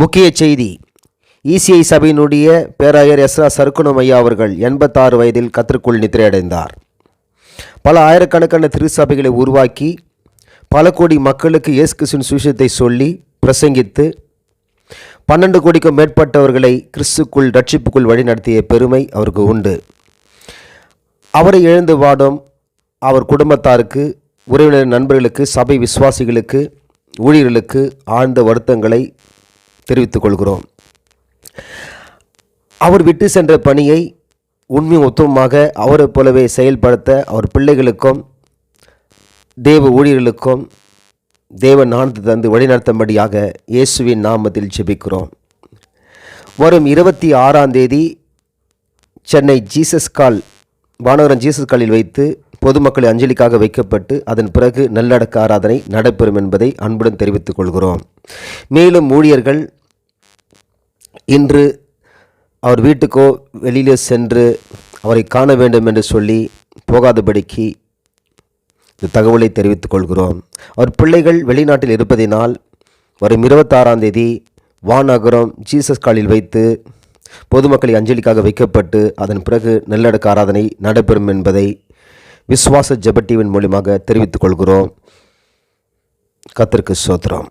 முக்கிய செய்தி. இசிஐ சபையினுடைய பேராயர் எஸ்ரா சருக்குணம் ஐயா அவர்கள் எண்பத்தாறு வயதில் கத்திற்குள் நித்திரையடைந்தார். பல ஆயிரக்கணக்கான திருச்சபைகளை உருவாக்கி பல கோடி மக்களுக்கு இயேசு கிறிஸ்துவின் சுவிசேஷத்தை சொல்லி பிரசங்கித்து பன்னெண்டு கோடிக்கும் மேற்பட்டவர்களை கிறிஸ்துக்குள் ரட்சிப்புக்குள் வழிநடத்திய பெருமை அவருக்கு உண்டு. அவரை இழந்து வாடும் அவர் குடும்பத்தாருக்கு உறவினர் நண்பர்களுக்கு சபை விசுவாசிகளுக்கு ஊழியர்களுக்கு ஆழ்ந்த வருத்தங்களை தெரிவித்துக் கொள்கிறோம். அவர் விட்டு சென்ற பணியை உண்மை உத்தமமாக அவரைப் போலவே செயல்படுத்த அவர் பிள்ளைகளுக்கும் தேவ ஊழியர்களுக்கும் தேவ நாணத்தை தந்து வழிநடத்தும்படியாக இயேசுவின் நாமத்தில் ஜெபிக்கிறோம். வரும் இருபத்தி ஆறாம் தேதி Chennai Jesus call Vanagaram Jesus காலில் வைத்து பொதுமக்களை அஞ்சலிக்காக வைக்கப்பட்டு அதன் பிறகு நல்லடக்க ஆராதனை நடைபெறும் என்பதை அன்புடன் தெரிவித்துக் கொள்கிறோம். மேலும் ஊழியர்கள் இன்று அவர் வீட்டுக்கோ வெளியிலே சென்று அவரை காண வேண்டும் என்று சொல்லி போகாதபடிக்கு இந்த தகவலை தெரிவித்துக் கொள்கிறோம். அவர் பிள்ளைகள் வெளிநாட்டில் இருப்பதினால் வரும் இருபத்தாறாம் தேதி வானகரம் ஜீசஸ் காலில் வைத்து பொதுமக்களை அஞ்சலிக்காக வைக்கப்பட்டு அதன் பிறகு நல்லடக்க ஆராதனை நடைபெறும் என்பதை விசுவாச ஜபட்டிவின் மூலியமாக தெரிவித்துக் கொள்கிறோம். கத்திற்கு சோத்திரம்